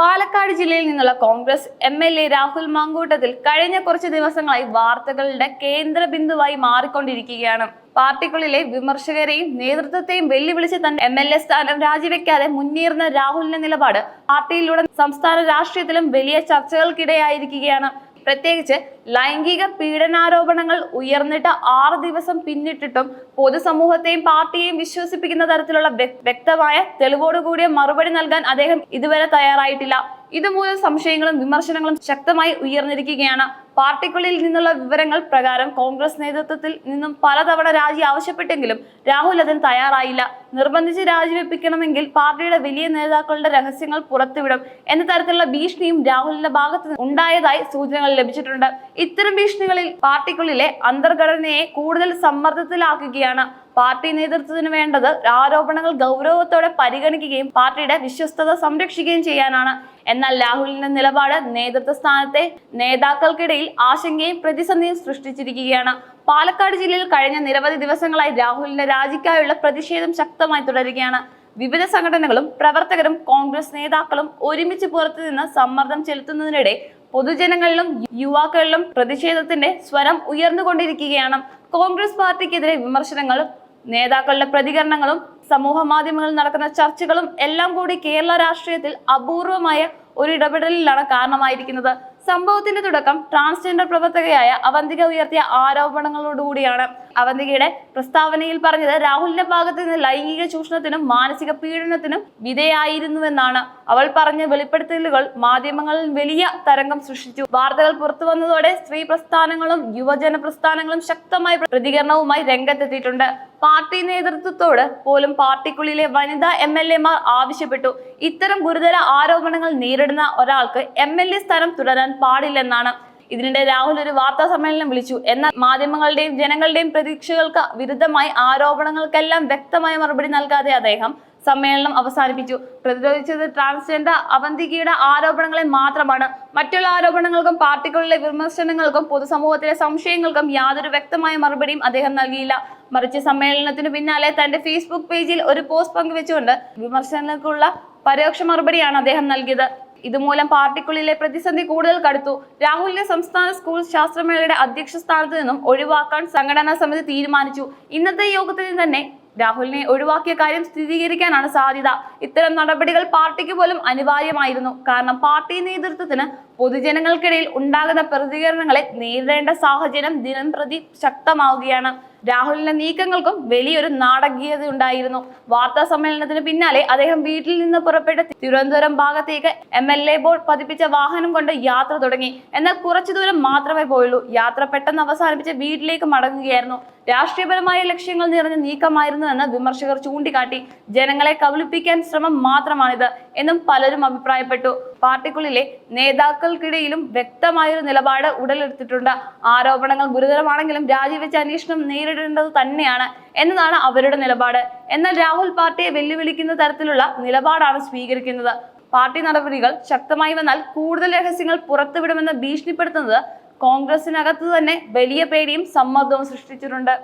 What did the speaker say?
പാലക്കാട് ജില്ലയിൽ നിന്നുള്ള Congress M L A Rahul Mamkootathil കഴിഞ്ഞ കുറച്ച് ദിവസങ്ങളായി വാർത്തകളുടെ കേന്ദ്ര ബിന്ദുവായി മാറിക്കൊണ്ടിരിക്കുകയാണ്. പാർട്ടിക്കുള്ളിലെ വിമർശകരെയും നേതൃത്വത്തെയും വെല്ലുവിളിച്ച് തന്റെ എം എൽ എ സ്ഥാനം രാജിവെക്കാതെ മുന്നേറുന്ന രാഹുലിന്റെ നിലപാട് പാർട്ടിയിലൂടെ സംസ്ഥാന രാഷ്ട്രീയത്തിലും വലിയ ചർച്ചകൾക്കിടയായിരിക്കുകയാണ്. പ്രത്യേകിച്ച് ലൈംഗിക പീഡനാരോപണങ്ങൾ ഉയർന്നിട്ട് ആറ് ദിവസം പിന്നിട്ടിട്ടും പൊതുസമൂഹത്തെയും പാർട്ടിയെയും വിശ്വസിപ്പിക്കുന്ന തരത്തിലുള്ള വ്യ- വ്യക്തമായ തെളിവോടുകൂടിയ മറുപടി നൽകാൻ അദ്ദേഹം ഇതുവരെ തയ്യാറായിട്ടില്ല. ഇതുമൂലം സംശയങ്ങളും വിമർശനങ്ങളും ശക്തമായി ഉയർന്നിരിക്കുകയാണ്. പാർട്ടിക്കുള്ളിൽ നിന്നുള്ള വിവരങ്ങൾ പ്രകാരം കോൺഗ്രസ് നേതൃത്വത്തിൽ നിന്നും പലതവണ രാജി ആവശ്യപ്പെട്ടെങ്കിലും രാഹുൽ അതിന് തയ്യാറായില്ല. നിർബന്ധിച്ച് രാജിവെപ്പിക്കണമെങ്കിൽ പാർട്ടിയുടെ വലിയ നേതാക്കളുടെ രഹസ്യങ്ങൾ പുറത്തുവിടും എന്ന തരത്തിലുള്ള ഭീഷണിയും രാഹുലിന്റെ ഭാഗത്ത് ഉണ്ടായതായി സൂചനകൾ ലഭിച്ചിട്ടുണ്ട്. ഇത്തരം ഭീഷണികളിൽ പാർട്ടിക്കുള്ളിലെ അന്തർഘടനയെ കൂടുതൽ സമ്മർദ്ദത്തിലാക്കുകയാണ്. പാർട്ടി നേതൃത്വത്തിന് വേണ്ടത് ആരോപണങ്ങൾ ഗൗരവത്തോടെ പരിഗണിക്കുകയും പാർട്ടിയുടെ വിശ്വസ്തത സംരക്ഷിക്കുകയും ചെയ്യാനാണ്. എന്നാൽ രാഹുലിന്റെ നിലപാട് നേതൃത്വ സ്ഥാനത്തെ നേതാക്കൾക്കിടയിൽ ആശങ്കയും പ്രതിസന്ധിയും സൃഷ്ടിച്ചിരിക്കുകയാണ്. പാലക്കാട് ജില്ലയിൽ കഴിഞ്ഞ നിരവധി ദിവസങ്ങളായി രാഹുലിന്റെ രാജിക്കായുള്ള പ്രതിഷേധം ശക്തമായി തുടരുകയാണ്. വിവിധ സംഘടനകളും പ്രവർത്തകരും കോൺഗ്രസ് നേതാക്കളും ഒരുമിച്ച് പുറത്തു നിന്ന് സമ്മർദ്ദം ചെലുത്തുന്നതിനിടെ പൊതുജനങ്ങളിലും യുവാക്കളിലും പ്രതിഷേധത്തിന്റെ സ്വരം ഉയർന്നുകൊണ്ടിരിക്കുകയാണ്. കോൺഗ്രസ് പാർട്ടിക്കെതിരെ വിമർശനങ്ങളും നേതാക്കളുടെ പ്രതികരണങ്ങളും സമൂഹ മാധ്യമങ്ങളിൽ നടക്കുന്ന ചർച്ചകളും എല്ലാം കൂടി കേരള രാഷ്ട്രീയത്തിൽ അപൂർവമായ ഒരു ഇടപെടലിലാണ് കാരണമായിരിക്കുന്നത്. സംഭവത്തിന്റെ തുടക്കം ട്രാൻസ്ജെൻഡർ പ്രവർത്തകയായ അവന്തിക ഉയർത്തിയ ആരോപണങ്ങളോടുകൂടിയാണ്. അവന്തികയുടെ പ്രസ്താവനയിൽ പറഞ്ഞത് രാഹുലിന്റെ ഭാഗത്ത് നിന്ന് ലൈംഗിക ചൂഷണത്തിനും മാനസിക പീഡനത്തിനും വിധേയായിരുന്നുവെന്നാണ്. അവൾ പറഞ്ഞ വെളിപ്പെടുത്തലുകൾ മാധ്യമങ്ങളിൽ വലിയ തരംഗം സൃഷ്ടിച്ചു. വാർത്തകൾ പുറത്തു വന്നതോടെ സ്ത്രീ പ്രസ്ഥാനങ്ങളും യുവജന പ്രസ്ഥാനങ്ങളും ശക്തമായ പ്രതികരണവുമായി രംഗത്തെത്തിയിട്ടുണ്ട്. പാർട്ടി നേതൃത്വത്തോട് പോലും പാർട്ടിക്കുള്ളിലെ വനിതാ എം എൽ എമാർ ആവശ്യപ്പെട്ടു. ഇത്തരം ഗുരുതര ആരോപണങ്ങൾ നേരിടുന്ന ഒരാൾക്ക് എം എൽ എ സ്ഥാനം തുടരാൻ പാടില്ലെന്നാണ്. ഇതിനിടെ രാഹുൽ ഒരു വാർത്താ സമ്മേളനം വിളിച്ചു. എന്നാൽ മാധ്യമങ്ങളുടെയും ജനങ്ങളുടെയും പ്രതീക്ഷകൾക്ക് വിരുദ്ധമായി ആരോപണങ്ങൾക്കെല്ലാം വ്യക്തമായ മറുപടി നൽകാതെ അദ്ദേഹം സമ്മേളനം അവസാനിപ്പിച്ചു. പ്രതിരോധിച്ചത് ട്രാൻസ്ജെൻഡർ അവന്തികയുടെ ആരോപണങ്ങളെ മാത്രമാണ്. മറ്റുള്ള ആരോപണങ്ങൾക്കും പാർട്ടികളുടെ വിമർശനങ്ങൾക്കും പൊതുസമൂഹത്തിലെ സംശയങ്ങൾക്കും യാതൊരു വ്യക്തമായ മറുപടിയും അദ്ദേഹം നൽകിയില്ല. മറിച്ച് സമ്മേളനത്തിന് പിന്നാലെ തന്റെ ഫേസ്ബുക്ക് പേജിൽ ഒരു പോസ്റ്റ് പങ്കുവെച്ചുകൊണ്ട് വിമർശനങ്ങൾക്കുള്ള പരോക്ഷ മറുപടിയാണ് അദ്ദേഹം നൽകിയത്. ഇതുമൂലം പാർട്ടിക്കുള്ളിലെ പ്രതിസന്ധി കൂടുതൽ കടുത്തു. രാഹുലിനെ സംസ്ഥാന സ്കൂൾ ശാസ്ത്രമേളയുടെ അധ്യക്ഷ സ്ഥാനത്ത് നിന്നും ഒഴിവാക്കാൻ സംഘടനാ സമിതി തീരുമാനിച്ചു. ഇന്നത്തെ യോഗത്തിൽ തന്നെ രാഹുലിനെ ഒഴിവാക്കിയ കാര്യം സ്ഥിരീകരിക്കാനാണ് സാധ്യത. ഇത്തരം നടപടികൾ പാർട്ടിക്ക് പോലും അനിവാര്യമായിരുന്നു. കാരണം പാർട്ടി നേതൃത്വത്തിന് പൊതുജനങ്ങൾക്കിടയിൽ ഉണ്ടാകുന്ന പ്രതികരണങ്ങളെ നേരിടേണ്ട സാഹചര്യം ദിനം പ്രതി ശക്തമാവുകയാണ്. രാഹുലിന്റെ നീക്കങ്ങൾക്കും വലിയൊരു നാടകീയത ഉണ്ടായിരുന്നു. വാർത്താ സമ്മേളനത്തിന് പിന്നാലെ അദ്ദേഹം വീട്ടിൽ നിന്ന് പുറപ്പെട്ട് തിരുവനന്തപുരം ഭാഗത്തേക്ക് എം എൽ എ ബോർഡ് പതിപ്പിച്ച വാഹനം കൊണ്ട് യാത്ര തുടങ്ങി. എന്നാൽ കുറച്ചു ദൂരം മാത്രമേ പോയുള്ളൂ. യാത്ര പെട്ടെന്ന് അവസാനിപ്പിച്ച് വീട്ടിലേക്ക് മടങ്ങുകയായിരുന്നു. രാഷ്ട്രീയപരമായ ലക്ഷ്യങ്ങൾ നിറഞ്ഞ നീക്കമായിരുന്നു എന്ന് വിമർശകർ ചൂണ്ടിക്കാട്ടി. ജനങ്ങളെ കബളിപ്പിക്കാൻ ശ്രമം മാത്രമാണിത് എന്നും പലരും അഭിപ്രായപ്പെട്ടു. പാർട്ടിക്കുള്ളിലെ നേതാക്കൾക്കിടയിലും വ്യക്തമായൊരു നിലപാട് ഉടലെടുത്തിട്ടുണ്ട്. ആരോപണങ്ങൾ ഗുരുതരമാണെങ്കിലും രാജിവെച്ച അന്വേഷണം നേരിടേണ്ടത് തന്നെയാണ് എന്നതാണ് അവരുടെ നിലപാട്. എന്നാൽ രാഹുൽ പാർട്ടിയെ വെല്ലുവിളിക്കുന്ന തരത്തിലുള്ള നിലപാടാണ് സ്വീകരിക്കുന്നത്. പാർട്ടി നടപടികൾ ശക്തമായി വന്നാൽ കൂടുതൽ രഹസ്യങ്ങൾ പുറത്തുവിടുമെന്ന് ഭീഷണിപ്പെടുത്തുന്നത് കോൺഗ്രസിനകത്ത് തന്നെ വലിയ പേടിയും സമ്മർദ്ദവും സൃഷ്ടിച്ചിട്ടുണ്ട്.